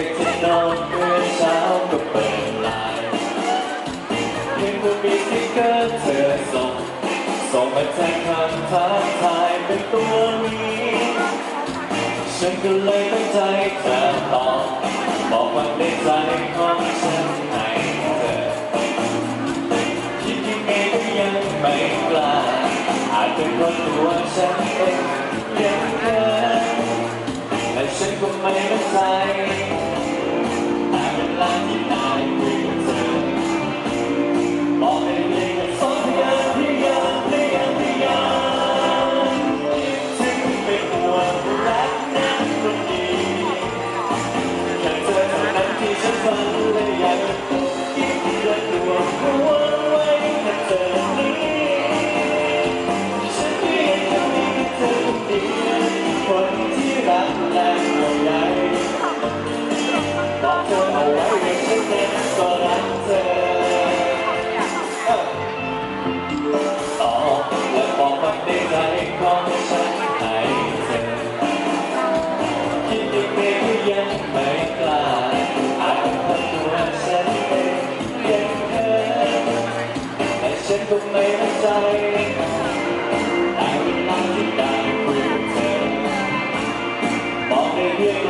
ด็กจะนอนเมื่อเช้าก็เปิดไลน์เพียงเพื่อมีที่เกิดเธอส่งส่งมาแจ้งคำท้าทายเป็นตัวนี้ ฉันก็เลยตั้งใจจะตอบบอกความในใจของฉันให้เธอคิดยังไงก็ยังไม่กล้าอาจเป็นเพราะตัวฉันเองยังเธอและฉันก็ไม่มั่ใจ cùng mấy năm say Tại Việt Nam chính đại quyền thế Bỏ đi biết